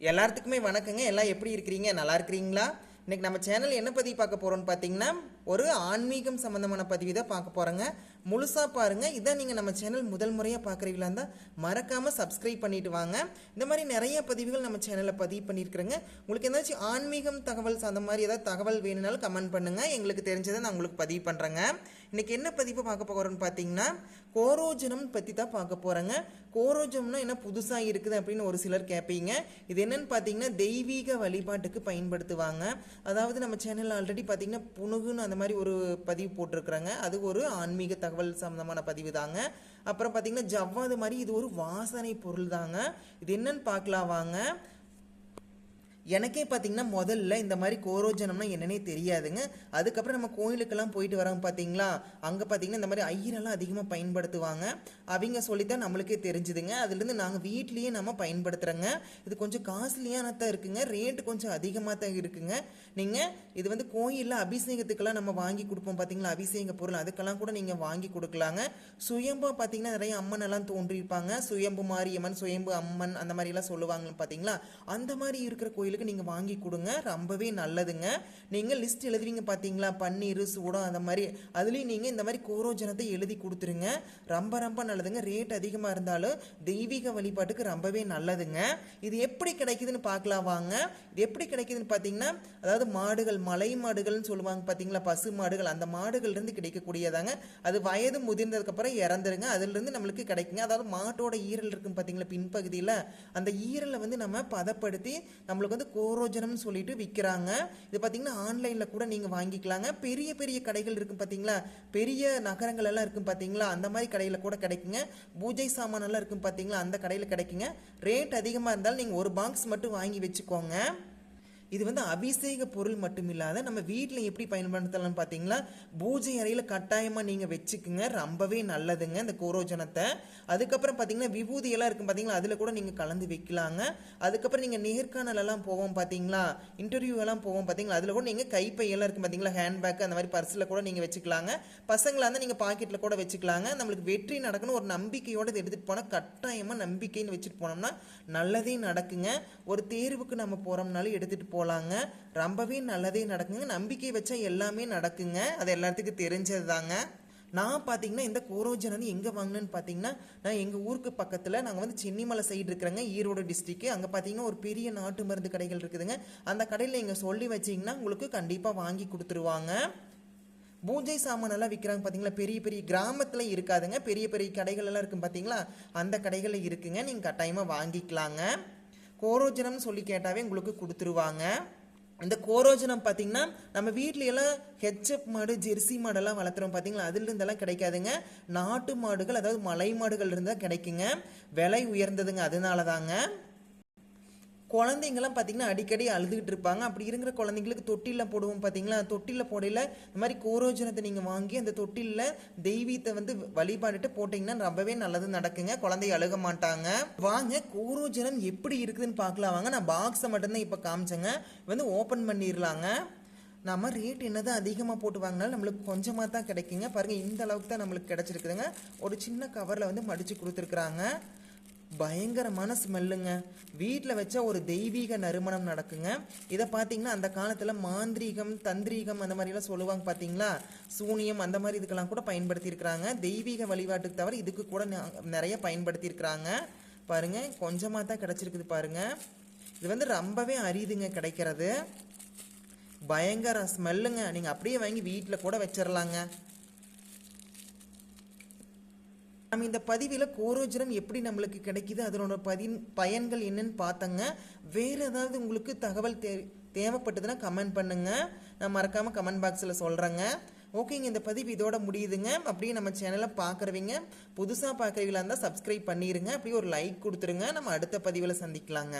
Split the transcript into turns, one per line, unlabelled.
எல்லாத்துக்குமே வணக்கங்க. எல்லாம் எப்படி இருக்கிறீங்க? நல்லா இருக்கிறீங்களா? இன்னைக்கு நம்ம சேனல் என்ன பற்றி பார்க்க போகிறோன்னு பார்த்தீங்கன்னா ஒரு ஆன்மீகம் சம்மந்தமான பதிவு தான் பார்க்க போகிறோங்க முழுசாக பாருங்க. இதான் நீங்கள் நம்ம சேனல் முதல் முறையாக பார்க்குறீங்களா இருந்தால் மறக்காமல் சப்ஸ்கிரைப் பண்ணிட்டு வாங்க. இந்த மாதிரி நிறைய பதிவுகள் நம்ம சேனலில் பதிவு பண்ணியிருக்கிறேங்க. உங்களுக்கு ஏதாச்சும் ஆன்மீகம் தகவல் அந்த மாதிரி ஏதாவது தகவல் வேணும்னாலும் கமெண்ட் பண்ணுங்கள் எங்களுக்கு தெரிஞ்சதை நான் உங்களுக்கு பதிவு பண்ணுறேங்க இன்னைக்கு என்ன பதிவு பார்க்க போகிறோன்னு பார்த்தீங்கன்னா கோரோஜனம் பற்றி தான் பார்க்க போகிறேங்க கோரோஜனம்னா என்ன புதுசாக இருக்குது அப்படின்னு ஒரு சிலர் கேட்பீங்க இது என்னன்னு பார்த்தீங்கன்னா தெய்வீக வழிபாட்டுக்கு பயன்படுத்துவாங்க. அதாவது நம்ம சேனலில் ஆல்ரெடி பார்த்தீங்கன்னா புணுகுன்னு அந்த மாதிரி ஒரு பதிவு போட்டிருக்கிறாங்க. அது ஒரு ஆன்மீக தகவல் சம்மந்தமான பதிவு தாங்க. அப்புறம் பார்த்தீங்கன்னா ஜவ்வாது மாதிரி இது ஒரு வாசனை பொருள் தாங்க. இது என்னன்னு பார்க்கலாம் வாங்க. எனக்கே பார்த்தீங்கன்னா முதல்ல இந்த மாதிரி கோரோஜனம்னா என்னன்னே தெரியாதுங்க. அதுக்கப்புறம் நம்ம கோயிலுக்கெல்லாம் போயிட்டு வரோம் பார்த்தீங்களா அங்கே பார்த்தீங்கன்னா இந்த மாதிரி ஐயரெல்லாம் அதிகமாக பயன்படுத்துவாங்க. அவங்க சொல்லித்தான் நம்மளுக்கே தெரிஞ்சுதுங்க. அதுலேருந்து நாங்கள் வீட்லேயே நம்ம பயன்படுத்துகிறோங்க இது கொஞ்சம் காஸ்ட்லியான தான் இருக்குங்க. ரேட்டு கொஞ்சம் அதிகமாக தான் இருக்குங்க. நீங்கள் இது வந்து கோயிலில் அபிஷேகத்துக்கெல்லாம் நம்ம வாங்கி கொடுப்போம் பார்த்தீங்களா அபிஷேக பொருள் அதுக்கெல்லாம் கூட நீங்கள் வாங்கி கொடுக்கலாங்க. சுயம்பா பார்த்தீங்கன்னா நிறைய அம்மன் எல்லாம் தோன்றியிருப்பாங்க. சுயம்பு மாரியம்மன் சுயம்பு அம்மன் அந்த மாதிரிலாம் சொல்லுவாங்க பார்த்தீங்களா அந்த மாதிரி இருக்கிற கோயில் கோயிலுக்கு நீங்கள் வாங்கி கொடுங்க. ரொம்பவே நல்லதுங்க. நீங்கள் லிஸ்ட் எழுதுவீங்க பார்த்தீங்களா பன்னீர் சூடம் அந்த மாதிரி. அதுலேயும் நீங்கள் இந்த மாதிரி கோரோஜனத்தை எழுதி கொடுத்துருங்க. ரொம்ப ரொம்ப நல்லதுங்க. ரேட் அதிகமாக இருந்தாலும் தெய்வீக வழிபாட்டுக்கு ரொம்பவே நல்லதுங்க. இது எப்படி கிடைக்குதுன்னு பார்க்கலாம் வாங்க. இது எப்படி கிடைக்குதுன்னு பார்த்தீங்கன்னா அதாவது மாடுகள் மலை மாடுகள்னு சொல்லுவாங்க பார்த்தீங்களா பசு மாடுகள் அந்த மாடுகள்லேருந்து கிடைக்கக்கூடியதாங்க. அது வயது முதிர்ந்ததுக்கப்புறம் இறந்துருங்க. அதுலேருந்து நம்மளுக்கு கிடைக்குங்க. அதாவது மாட்டோட ஈரல் இருக்கும் பார்த்தீங்களா பின்பகுதியில். அந்த ஈரலை வந்து நம்ம பதப்படுத்தி நம்மளுக்கு வந்து கோரோஜனம்னு சொல்லிட்டு விற்கிறாங்க இது பார்த்தீங்கன்னா ஆன்லைனில் கூட நீங்கள் வாங்கிக்கலாங்க. பெரிய பெரிய கடைகள் இருக்கும் பார்த்தீங்களா பெரிய நகரங்கள் எல்லாம் இருக்கும் பார்த்தீங்களா அந்த மாதிரி கடையில் கூட கிடைக்குங்க. பூஜை சாமான் எல்லாம் இருக்கும் பார்த்தீங்களா அந்த கடையில் கிடைக்குங்க. ரேட் அதிகமாக இருந்தாலும் நீங்கள் ஒரு பாக்ஸ் மட்டும் வாங்கி வச்சுக்கோங்க. இது வந்து அபிஷேக பொருள் மட்டும் இல்லாத நம்ம வீட்டில் எப்படி பயன்படுத்தலாம்னு பார்த்தீங்களா பூஜை அறையில் கட்டாயமாக நீங்கள் வச்சுக்குங்க. ரொம்பவே நல்லதுங்க இந்த கோரோஜனத்தை. அதுக்கப்புறம் பார்த்தீங்கன்னா விபூதியெல்லாம் இருக்கும் பார்த்தீங்களா அதில் கூட நீங்கள் கலந்து வைக்கலாங்க. அதுக்கப்புறம் நீங்கள் நேர்காணலெல்லாம் போவோம் பார்த்தீங்களா இன்டர்வியூ எல்லாம் போவோம் பார்த்தீங்களா அதில் கூட நீங்கள் கைப்பையெல்லாம் இருக்கும் பார்த்தீங்களா ஹேண்ட்பேக் அந்த மாதிரி பர்ஸில் கூட நீங்கள் வச்சுக்கலாங்க. பசங்களாக இருந்தால் நீங்கள் பாக்கெட்டில் கூட வச்சுக்கலாங்க. நம்மளுக்கு வெற்றி நடக்கணும் ஒரு நம்பிக்கையோடு எடுத்துகிட்டு போனால் கட்டாயமாக நம்பிக்கைன்னு வச்சுட்டு போனோம்னா நல்லதே நடக்குங்க. ஒரு தேர்வுக்கு நம்ம போகிறோம்னாலும் எடுத்துகிட்டு போகலாங்க ரொம்பவே நல்லதே நடக்குங்க. நம்பிக்கை வச்சா எல்லாமே நடக்குங்க. அது எல்லாத்துக்கும் தெரிஞ்சது தாங்க நான் பார்த்தீங்கன்னா இந்த கோரோஜன் வந்து எங்கே வாங்கினேன்னு பார்த்தீங்கன்னா நான் எங்கள் ஊருக்கு பக்கத்தில் நாங்கள் வந்து சென்னிமலை சைடு இருக்கிறேங்க. ஈரோடு டிஸ்ட்ரிக்கு அங்கே பார்த்தீங்கன்னா ஒரு பெரிய நாட்டு மருந்து கடைகள் இருக்குதுங்க. அந்த கடையில் நீங்கள் சொல்லி வச்சீங்கன்னா உங்களுக்கு கண்டிப்பாக வாங்கி கொடுத்துருவாங்க. பூஜை சாமான் எல்லாம் விற்கிறாங்க பார்த்தீங்களா பெரிய பெரிய கிராமத்தில் இருக்காதுங்க. பெரிய பெரிய கடைகள் எல்லாம் இருக்கும் பார்த்தீங்களா அந்த கடைகளில் இருக்குங்க. நீங்கள் கட்டாயமாக வாங்கிக்கலாங்க. கோரோஜனம்னு சொல்லி கேட்டாவே உங்களுக்கு கொடுத்துருவாங்க. இந்த கோரோஜனம் பார்த்தீங்கன்னா நம்ம வீட்டில எல்லாம் ஹெச்எப் மாடு ஜெர்சி மாடெல்லாம் வளர்த்துறோம் பார்த்தீங்களா அதுல இருந்தெல்லாம் கிடைக்காதுங்க. நாட்டு மாடுகள் அதாவது மலை மாடுகள் இருந்தால் கிடைக்குங்க. விலை உயர்ந்ததுங்க. அதனால தாங்க குழந்தைங்கலாம் பார்த்தீங்கன்னா அடிக்கடி அழுதுகிட்டு இருப்பாங்க. அப்படி இருக்கிற குழந்தைங்களுக்கு தொட்டிலில் போடுவோம் பார்த்தீங்களா தொட்டிலில் போடையில் இந்த மாதிரி கோரோஜனத்தை நீங்கள் வாங்கி அந்த தொட்டிலில் தெய்வீத்தை வந்து வழிபாடுட்டு போட்டிங்கன்னா ரொம்பவே நல்லது நடக்குங்க. குழந்தை அழுக மாட்டாங்க. வாங்க கோரோஜனம் எப்படி இருக்குதுன்னு பார்க்கலாம். வாங்க நான் பாக்ஸை மட்டும்தான் இப்போ காமிச்சேங்க. வந்து ஓப்பன் பண்ணிடலாங்க நம்ம ரேட் என்னதான் அதிகமாக போட்டு வாங்கினாலும் நம்மளுக்கு கொஞ்சமாக தான் கிடைக்குங்க. பாருங்கள் இந்த அளவுக்கு தான் நம்மளுக்கு கிடச்சிருக்குதுங்க. ஒரு சின்ன கவரில் வந்து மடித்து கொடுத்துருக்குறாங்க. பயங்கரமான ஸ்மெல்லுங்க. வீட்டில் வச்சா ஒரு தெய்வீக நறுமணம் நடக்குங்க. இதை பார்த்தீங்கன்னா அந்த காலத்தில் மாந்திரீகம் தந்திரீகம் அந்த மாதிரிலாம் சொல்லுவாங்க பார்த்தீங்களா சூனியம் அந்த மாதிரி இதுக்கெல்லாம் கூட பயன்படுத்தியிருக்கிறாங்க. தெய்வீக வழிபாட்டுக்கு தவிர இதுக்கு கூட ந- நிறைய பயன்படுத்தியிருக்கிறாங்க. பாருங்க கொஞ்சமாக தான் கிடச்சிருக்குது பாருங்க. இது வந்து ரொம்பவே அரியுதுங்க கிடைக்கிறது. பயங்கர ஸ்மெல்லுங்க. நீங்கள் அப்படியே வாங்கி வீட்டில் கூட வச்சிடலாங்க நம்ம இந்த பதிவில் கோரோஜனம் எப்படி நம்மளுக்கு கிடைக்குது? அதனோட பதின் பயன்கள் என்னன்னு பார்த்தங்க வேறு ஏதாவது உங்களுக்கு தகவல் தே தேவைப்பட்டதுன்னா கமெண்ட் பண்ணுங்க. நான் மறக்காமல் கமெண்ட் பாக்ஸில் சொல்கிறேங்க ஓகேங்க இந்த பதிவு இதோட முடியுதுங்க. அப்படியே நம்ம சேனலை பார்க்குறவங்க புதுசாக பார்க்குறவங்களா இருந்தால் சப்ஸ்கிரைப் பண்ணிடுங்க அப்படியே ஒரு லைக் கொடுத்துருங்க. நம்ம அடுத்த பதிவில் சந்திக்கலாங்க.